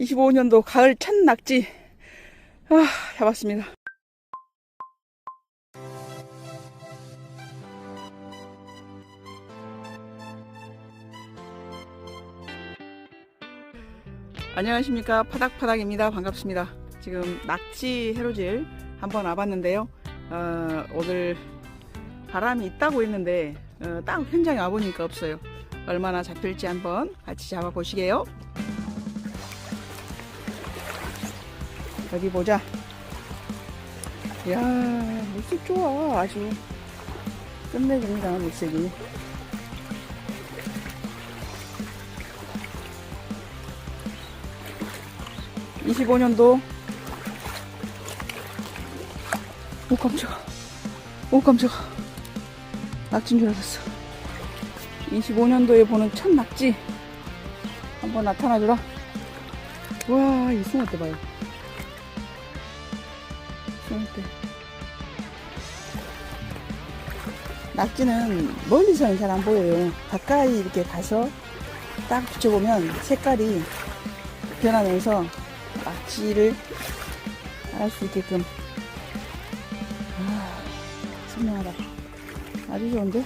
25년도 가을 첫 낙지. 아, 잡았습니다. 안녕하십니까. 파닥파닥입니다. 반갑습니다. 지금 낙지 해로질 한번 와봤는데요. 어, 오늘 바람이 있다고 했는데 어, 딱 현장에 와보니까 없어요. 얼마나 잡힐지 한번 같이 잡아보시게요 여기 보자. 이야 물색 좋아 아주. 끝내줍니다 물색이. (25년도) 오 깜짝아. 오 깜짝아. 낙지인 줄 알았어. 25년도에 보는 첫 낙지. 한번 나타나주라. 와이 숭어대 봐요 숭어대 낙지는 멀리서는 잘 안 보여요. 가까이 이렇게 가서 딱 붙여보면 색깔이 변하면서 낙지를 알 수 있게끔. 아, 선명하다. 아주 좋은데?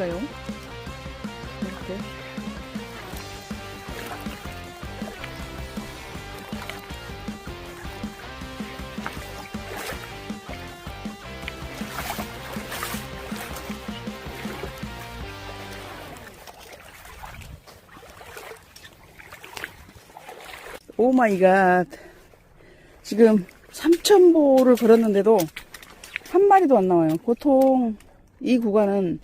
뭡니까요? 숭어대. 오 마이 갓. 지금 3,000보를 걸었는데도 한 마리도 안 나와요. 보통 이 구간은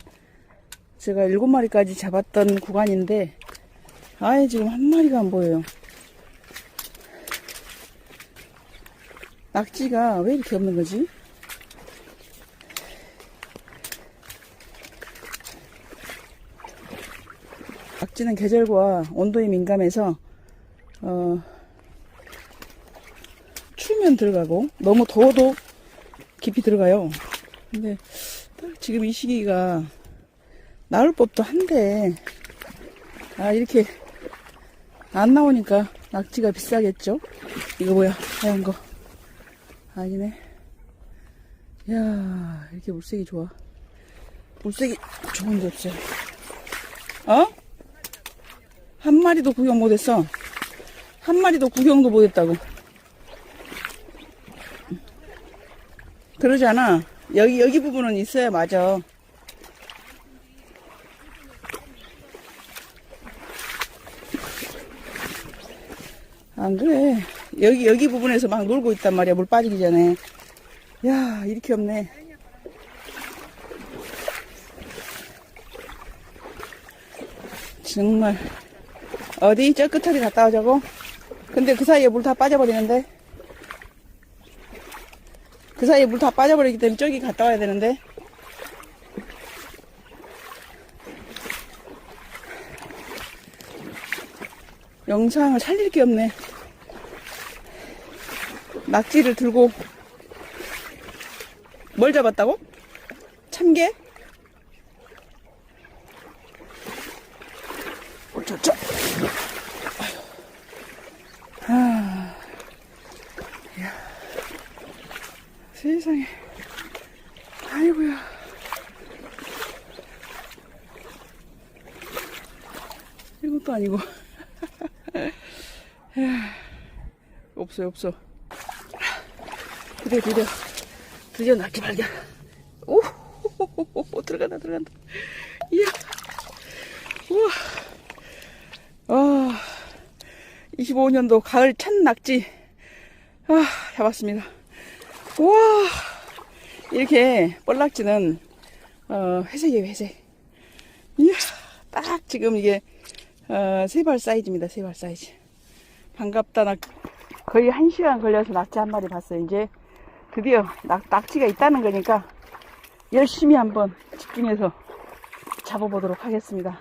제가 7마리까지 잡았던 구간인데 아예 지금 한 마리가 안 보여요. 낙지가 왜 이렇게 없는 거지? 낙지는 계절과 온도에 민감해서 어, 추우면 들어가고 너무 더워도 깊이 들어가요. 근데 딱 지금 이 시기가 나올 법도 한데 아 이렇게 안 나오니까 낙지가 비싸겠죠? 이거 뭐야 하얀 거 아니네. 야 이렇게 물색이 좋아. 물색이 좋은 게 없어요. 어? 한 마리도 구경 못했어. 한 마리도 구경도 못했다고. 그러지 않아. 여기, 여기 부분은 있어야 맞아. 안 그래. 여기, 여기 부분에서 막 놀고 있단 말이야. 물 빠지기 전에. 야, 이렇게 없네. 정말. 어디? 저 끝털이 갔다 오자고? 근데 그 사이에 물 다 빠져버리는데? 그 사이에 물 다 빠져버리기 때문에 저기 갔다 와야 되는데. 영상을 살릴 게 없네. 낙지를 들고 뭘 잡았다고? 어, 저, 저. 아, 야, 세상에. 아이고야. 이것도 아니고. 야, 없어요, 없어. 드디어, 드디어, 드디어 낙지 발견. 오, 들어간다, 들어간다. 이야, 우와. 아, 25년도 가을 첫 낙지 아, 잡았습니다. 와 이렇게 뻘낙지는 어, 회색이에요 회색. 이야 딱 지금 이게 어, 세발 사이즈입니다 세발 사이즈. 반갑다 낙 거의 한 시간 걸려서 낙지 한 마리 봤어요. 이제 드디어 낙, 낙지가 있다는 거니까 열심히 한번 집중해서 잡아보도록 하겠습니다.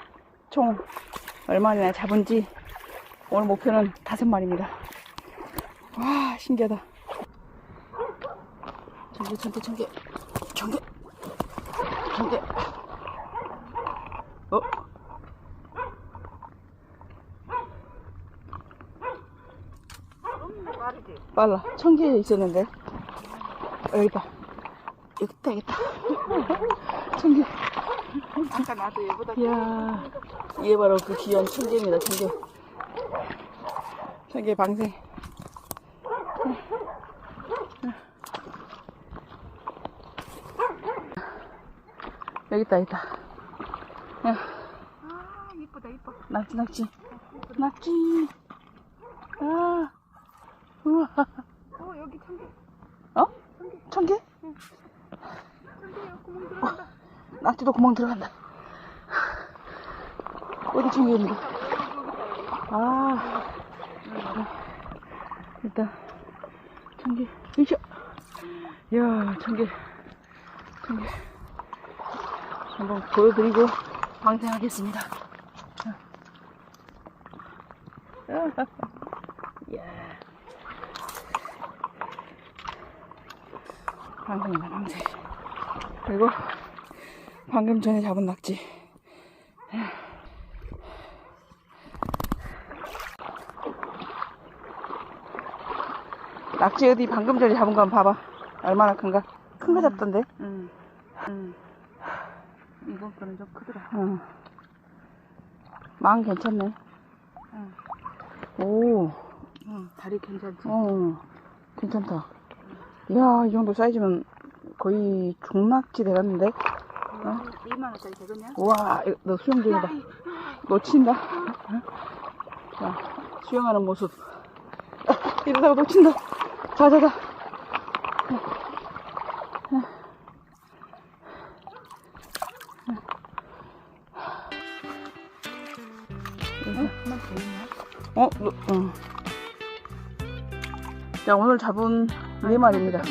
총 얼마나 잡은지 오늘 목표는 다섯 마리입니다. 와 신기하다. 전개 전개 전개 전개 전개. 어? 빨라. 천 개 있었는데. 어, 여기다. 여기 있다, 여기 있다. 천 개. 아까 나도 얘보다 이야. 이게 바로 그 귀한 천 개입니다, 천 개. 천개 방생. 여기 있다, 여기 있다. 야, 아 이쁘다 이뻐 낙지, 낙지. 낙지. 아. 우와. 어 여기 청개 어? 천 개? 구멍 들어간다 낙지도 구멍 들어간다. 어디 챙겨입니다. 아, 일단 청개, 이쇼. 이야, 청개, 청개. 한번 보여드리고 방생하겠습니다. 이야. 방생이다, 방생. 그리고 방금 전에 잡은 낙지. 낙지 어디 방금 전에 잡은 거 한번 봐봐. 얼마나 큰가? 큰 거 잡던데? 응 응. 이번 거는 좀 크더라 응. 망 괜찮네. 응. 오, 응 다리 괜찮지? 어, 괜찮다. 이야, 이 정도 사이즈면 거의 중낙지 되겠는데? 어? 2만원짜리 되겠냐? 우와, 이거 너 수영 좀 해봐. 놓친다. 자, 수영하는 모습. 아, 이러다가 놓친다. 자, 자, 자. 어, 너, 어. 자, 오늘 잡은 네 마리입니다.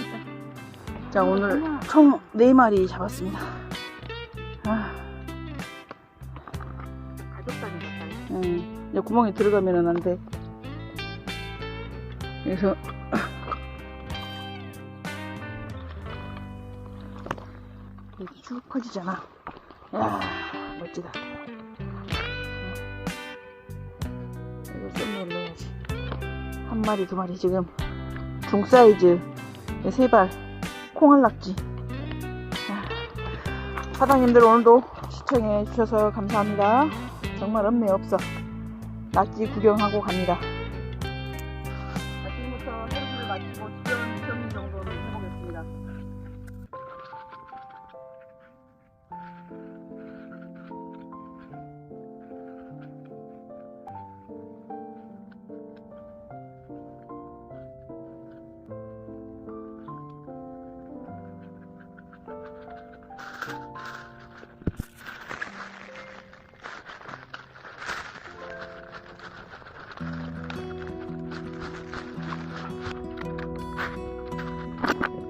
자, 오늘 총네 마리 잡았습니다. 아, 음, 이제 구멍에 들어가면은 안 돼. 그래서, 이렇게 쭉 커지잖아. 야 멋지다. 이거 썸네일 넣어야지. 한 마리, 두 마리 지금 중 사이즈 세발 콩알낙지. 아, 사장님들 오늘도 시청해 주셔서 감사합니다. 정말 없네 없어. 낙지 구경하고 갑니다.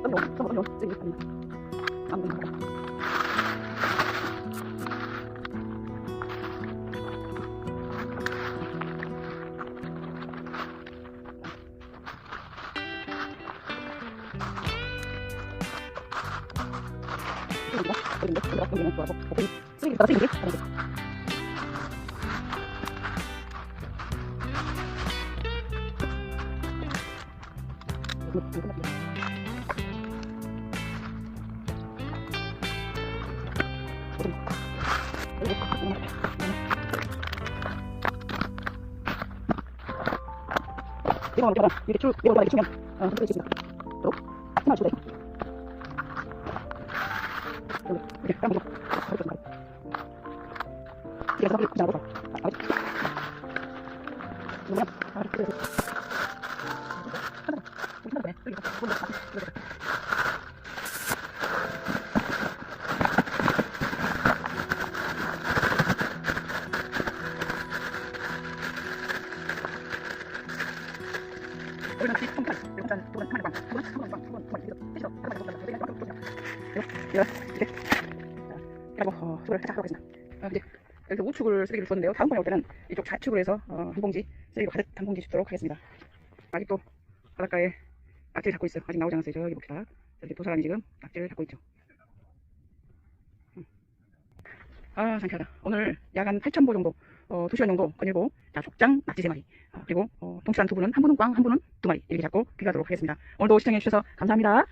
その、その4つに半分から。Thank you. 이거 봐라. 이렇게 쭉 이거 봐라. 치면 어, 이렇게 있습니다. 또 하나 주세요. 이렇게 깜빡이 이렇게 말. 이래서 그냥 잡아. 아? 그냥 아, 그래. 하나. 하나 돼. 여기 봐. 뭔가 봐. 이렇게. 여기는 그리고 어, 소를 살짝 하고. 어, 이제 여기서 우측 우측을 쓰레기를 줬는데요. 다음번에 올 때는 이쪽 좌측으로 해서 어, 한 봉지 쓰레기로 가득 한 봉지 줍도록 하겠습니다. 아직도 바닷가에 낙지를 잡고 있어요. 아직 나오지 않았어요. 저기 봅시다. 저기 도사람이 지금 낙지를 잡고 있죠. 음. 아 상쾌하다. 오늘 약한 8,000보 정도, 어, 2시간 정도 거닐고 자, 족장 낙지 3마리 어, 그리고 어, 동치란 두 분은 한 분은 꽝, 한 분은 두 마리 이렇게 잡고 귀가도록 하겠습니다. 오늘도 시청해주셔서 감사합니다.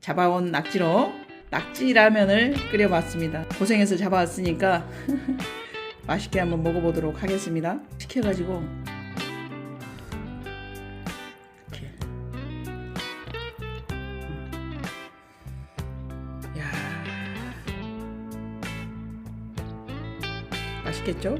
잡아온 낙지로 낙지 라면을 끓여봤습니다. 고생해서 잡아왔으니까 맛있게 한번 먹어보도록 하겠습니다. 시켜가지고 이렇게 야 맛있겠죠?